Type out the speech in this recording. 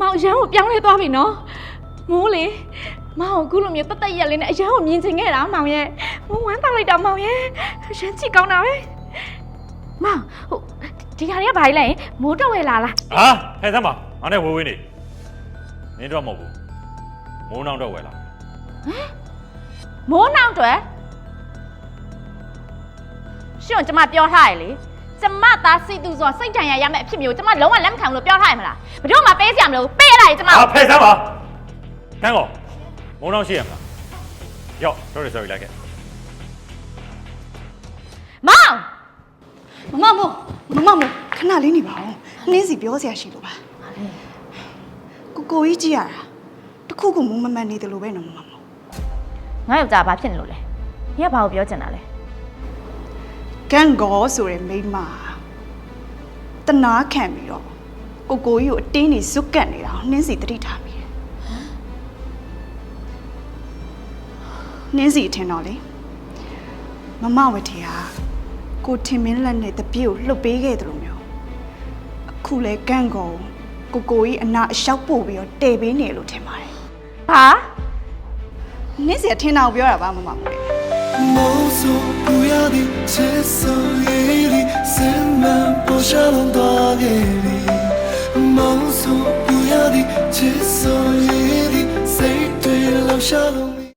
မောင်အရန်ကိုပြောင်းလဲသွားပြီနော်မိုးလေမောင်ကိုအခုလိုမျိုးတက်တက်ရက်လေးနဲ့အရန်ကိုမြင်ချင်ခဲ့တာမောင်ရဲ့မိုးဝမ်းတောက်လိုက်တာမောင်ရဲ့အရန်ကြည့်ကောင်းတာပဲမောင်ဟိုဒီခါလေးကဘာလဲလဲမိုးတော့ဝဲလာလားဟာဟဲ့သမ်းပါငါနဲ့ဝေးဝေးနေနင်းတော့မဟုတ်ဘူးမိုးနှောင်းတော့ဝယ်လာမိုးနောက်တွေရှင်ကကျမပြောထားရလေ ကျမသားစိတ်သူဆိုစိတ်ထန်ရရမယ့်အဖြစ်မျိုးကျမလုံးဝလက်မခံဘူးလို့ပြောထားရမလားဘယ်တော့မှပေးစရာမလိုဘူးပေးရတာလေကျမဟာဖဲ့သမ်းပါကန်းကောမိုးနှောင်းရှိရမလားရောက် sorry sorry လိုက်ခဲ့မောင်မမမို့မမမို့ခဏလေးနေပါဦးနှင်းစီပြောစရာရှိလို့ပါကိုကိုကြီးကြည့်ရတာတခုခုမူမမှန်နေတယ်လို့ပဲနော်မမမို့ငါယောက်ျားဘာဖြစ်နေလို့လဲညီကဘာကိုပြောချင်တာလဲ ကန်ဂေါ်ဆိုတဲ့မိန်းမတနာခံပြီးတော့ကိုကိုကြီးကိုအတင်းနေဇွတ်ကတ်နေတာကိုနှင်းစီတတိထားမိတယ်နှင်းစီထင်တော့လေမမဝထေကကိုထင်မင်းလက်နဲ့တပြည့်ကိုလှုပ်ပေးခဲ့တယ်လို့မျိုးအခုလဲကန်ဂေါ်ကိုကိုကြီးအနာအလျှောက်ပို့ပြီးတော့တဲပေးနေလို့ထင်ပါတယ်ဘာနင်းစီကထင်တာကိုပြောတာပါမမမို့လေ 梦诉不要的，接受夜里三万不下龙多给你。梦诉不要的，接受夜里谁对留下了你。